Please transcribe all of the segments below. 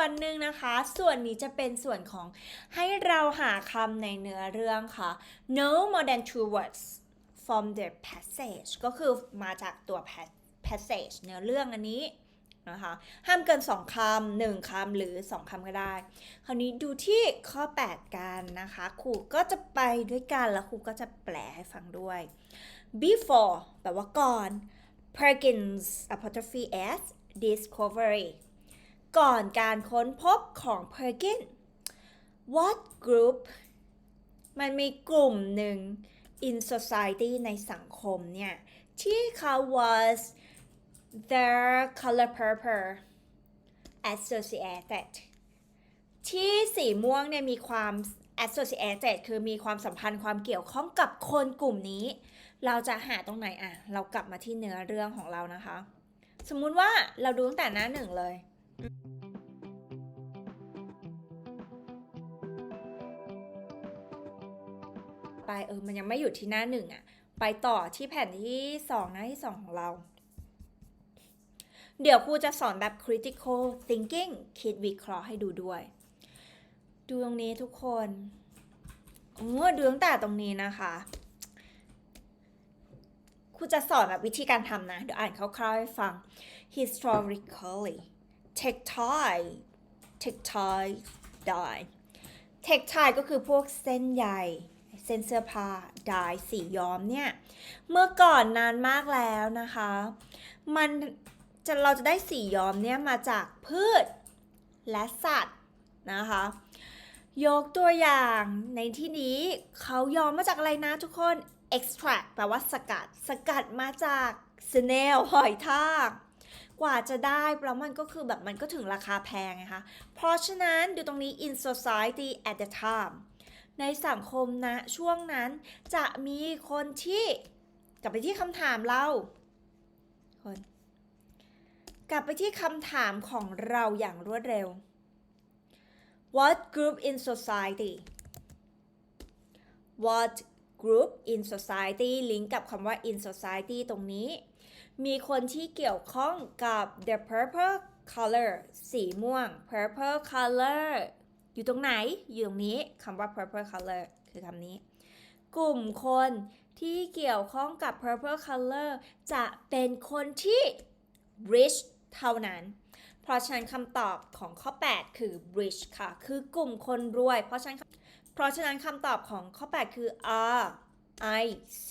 วนหนึ่งนะคะ ส่วนนี้จะเป็นส่วนของให้เราหาคำในเนื้อเรื่องค่ะ no more than two words from the passage ก็คือมาจากตัว passage เนื้อเรื่องอันนี้นะคะห้ามเกิน 2 คำ 1 คำ หรือ 2 คำก็ได้ คราวนี้ดูที่ข้อ 8 กันนะคะ ครูก็จะไปด้วยกัน แล้วครูก็จะแปลให้ฟังด้วย before แปลว่าก่อน Perkins apostrophe s discovery ก่อนการค้นพบของ Perkins what group มันมีกลุ่มหนึ่ง in society ในสังคมเนี่ย ที่เขา was their color purple associated ที่สีม่วงเนี่ยมีความ associated คือมีความสัมพันธ์ความเกี่ยวข้องกับคนกลุ่มนี้ เราจะหาตรงไหนอะ เรากลับมาที่เนื้อเรื่องของเรานะคะ สมมุติว่าเราดูตั้งแต่หน้าหนึ่งเลย ไปเออมันยังไม่หยุดที่หน้าหนึ่งอะไปต่อที่แผ่นที่สองหน้าที่สองของเรา เดี๋ยวครูจะสอนแบบ critical thinking คิดวิเคราะห์ให้ดูด้วย ดูตรงนี้ทุกคนโอ้ดูตั้งแต่ตรงนี้นะคะครูจะสอนแบบวิธีการทำนะ เดี๋ยวอ่านคร่าวๆให้ฟัง historically tactile tactile dye tactile ก็คือพวกเส้นใยเส้นเสื้อผ้าดายสีย้อมเนี่ย เมื่อก่อนนานมากแล้วนะคะ มันจะเราจะได้สีย้อมเนี่ยมาจากพืชและสัตว์นะคะ ยกตัวอย่างในที่นี้เขาย้อมมาจากอะไรนะทุกคน extract แปลว่าสกัด สกัดมาจาก snail หอยทาก กว่าจะได้แล้วมันก็คือแบบมันก็ถึงราคาแพงไงคะ เพราะฉะนั้นดูตรงนี้ in society at the time ในสังคมนะช่วงนั้นจะมีคนที่กลับไปที่คำถามเราคนกลับไปที่คำถามของเราอย่างรวดเร็ว What group in society What group in society ลิงก์กับคำว่า in society ตรงนี้ มีคนที่เกี่ยวข้องกับ the purple color สีม่วง purple color อยู่ตรงไหน อยู่ตรงนี้คำว่า purple color คือคำนี้ กลุ่มคนที่เกี่ยวข้องกับ purple color จะเป็นคนที่ rich เท่านั้น เพราะฉะนั้นคำตอบของข้อ 8 คือ rich ค่ะ คือกลุ่มคนรวย เพราะฉะนั้นเพราะฉะนั้นคำตอบของข้อ 8 คือ R I C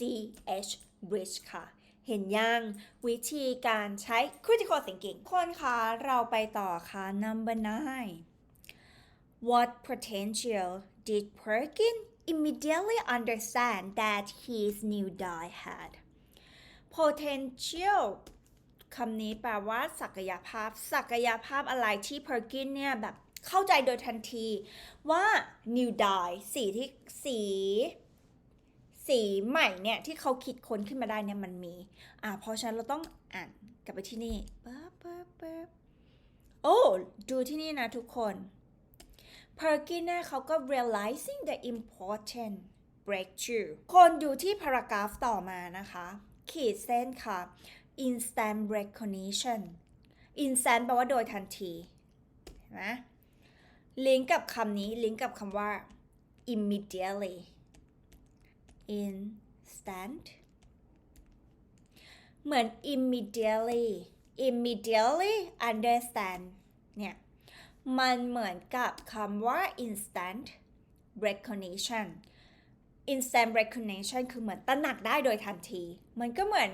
H rich ค่ะ เห็นยังวิธีการใช้ critical thinking คนคะเราไปต่อค่ะ number 9 What potential did Perkin immediately understand that his new die had potential คำนี้แปลว่าศักยภาพ ศักยภาพอะไรที่ Perkin เนี่ยแบบเข้าใจโดยทันทีว่า new dye สีที่สี สีใหม่เนี่ยที่เขาคิดค้นขึ้นมาได้เนี่ยมันมีอ่าเพราะฉะนั้นเราต้องอ่านกลับไปที่นี่ปั๊บปั๊บปั๊บโอ้ดูที่นี่นะทุกคน Perkin เนี่ยเขาก็ realizing the important breakthrough คนดูที่ paragraph ต่อมานะคะ ขีดเส้นค่ะ instant recognition instant แปลว่าโดยทันทีนไหมลิงก์กับคำนี้ลิงก์กับคำว่า immediately instant เหมือน immediately immediately understand เนี่ย มันเหมือนกับคำว่า instant recognition instant recognition คือเหมือนตระหนักได้โดยทันที มันก็เหมือน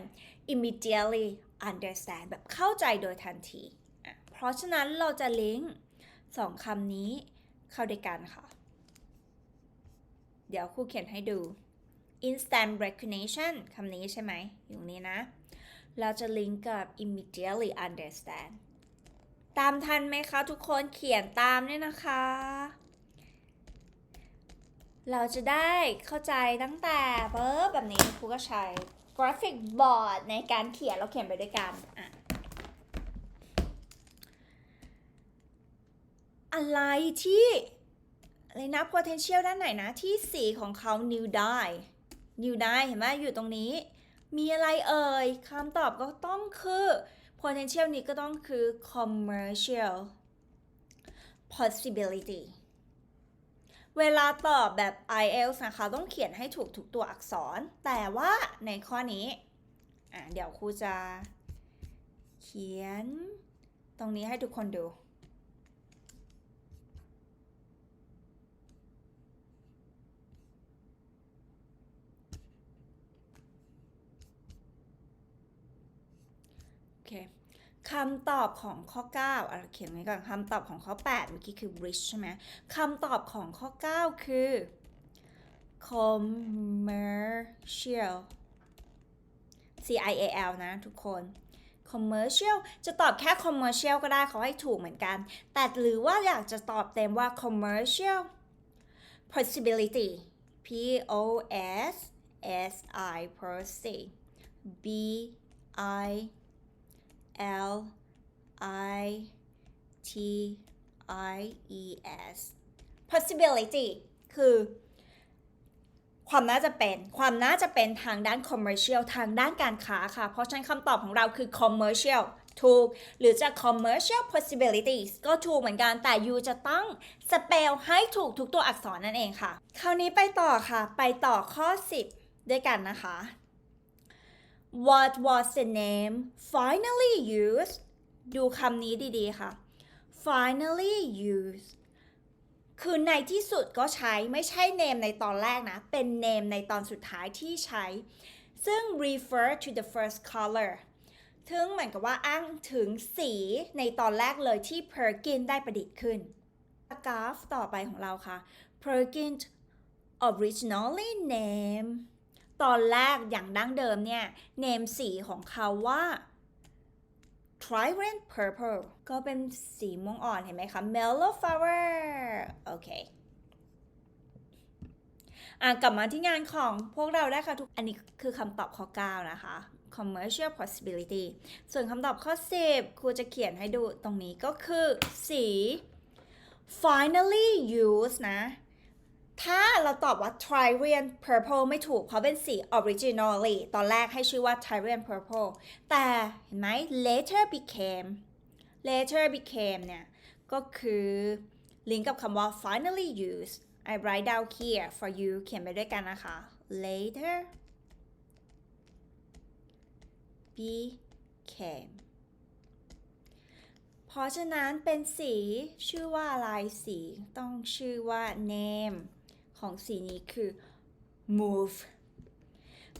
immediately understand แบบเข้าใจโดยทันที เพราะฉะนั้นเราจะลิงก์สองคำนี้เข้าด้วยกันค่ะ เดี๋ยวครูเขียนให้ดู instant recognition คำนี้ใช่ไหม อยู่นี้นะ เราจะลิงก์กับ immediately understand ตามทันไหมคะ ทุกคนเขียนตามเนี่ยนะคะ เราจะได้เข้าใจตั้งแต่เบิร์แบบนี้ครูก็ใช้กราฟิกบอร์ดในการเขียนเราเขียนไปด้วยกันอะอะไรที่อะไรนะ potential ด้านไหนนะ ที่สีของเขา new dye new dye เห็นไหมอยู่ตรงนี้ มีอะไรเอ่ยคำตอบก็ต้องคือ potential นี้ก็ต้องคือ commercial possibility เวลาตอบแบบ IELTS นะคะ ต้องเขียนให้ถูกทุกตัวอักษร แต่ว่าในข้อนี้อะเดี๋ยวครูจะเขียนตรงนี้ให้ทุกคนดู คคำตอบของข้อ 9อะเขียนไว้ก่อนคำตอบของข้อ 8 เมื่อกี้คือ rich ใช่ไหมคำตอบของข้อ 9 คือ commercial C I A L นะทุกคน commercial จะตอบแค่ commercial ก็ได้เขาให้ถูกเหมือนกัน แต่หรือว่าอยากจะตอบเต็มว่า commercial possibility P O S S I p o s i B I L I T I E S possibility คือ ความน่าจะเป็น ความน่าจะเป็นทางด้าน commercial ทางด้านการค้าค่ะ เพราะฉะนั้นคำตอบของเราคือ commercial ถูก หรือจะ commercial possibilities ก็ถูกเหมือนกัน แต่ you จะต้อง spell ให้ถูกทุกตัวอักษรนั่นเองค่ะ คราวนี้ไปต่อค่ะ ไปต่อข้อ 10 ด้วยกันนะคะ What was the name finally used ดูคำนี้ดีๆค่ะ finally used คือในที่สุดก็ใช้ไม่ใช่ name ในตอนแรกนะ เป็น name ในตอนสุดท้ายที่ใช้ ซึ่ง refer to the first color ถึงเหมือนกับว่าอ้างถึงสีในตอนแรกเลยที่ Perkin ได้ประดิษฐ์ขึ้นกราฟต่อไปของเราค่ะ Perkin originally named ตอนแรกอย่างดั้งเดิมเนี่ย name สีของเขาว่า Trident Purple ก็เป็นสีม่วงอ่อนเห็นไหมคะ Mellow Flower โอเคอะกลับมาที่งานของพวกเราได้ค่ะทุก อันนี้คือคำตอบข้อ 9 นะคะ commercial possibility ส่วนคำตอบข้อ 10 ครูจะเขียนให้ดูตรงนี้ก็คือสี finally used นะ ถ้าเราตอบว่า Tyrian Purple ไม่ถูก เพราะเป็นสี originally ตอนแรกให้ชื่อว่า Tyrian Purple แต่เห็นไหม later became later became เนี่ยก็คือลิงก์กับคำว่า finally used I write down here for you เขียนไปด้วยกันนะคะ later became เพราะฉะนั้นเป็นสีชื่อว่าอะไรสีต้องชื่อว่า name ของสีนี้คือ move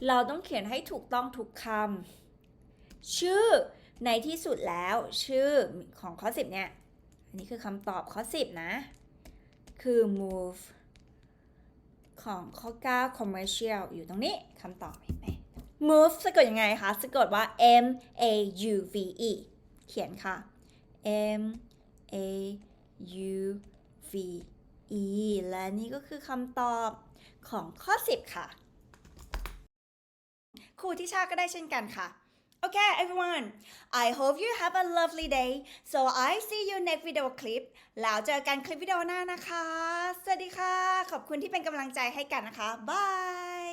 เราต้องเขียนให้ถูกต้องทุกคำชื่อในที่สุดแล้วชื่อของข้อ 10 เนี่ย อันนี้คือคำตอบข้อ 10 นะ คือ move ของข้อ 9 commercial อยู่ตรงนี้คำตอบเห็นไหม move สะกดยังไงคะ สะกดว่า m a u v e เขียนค่ะ m a u v e และนี่ก็คือคำตอบของข้อ 10 ค่ะ ครูที่ชาก็ได้เช่นกันค่ะ Okay everyone I hope you have a lovely day so I see you next video clip แล้วเจอกันคลิปวิดีโอหน้านะคะ สวัสดีค่ะ ขอบคุณที่เป็นกำลังใจให้กันนะคะ บาย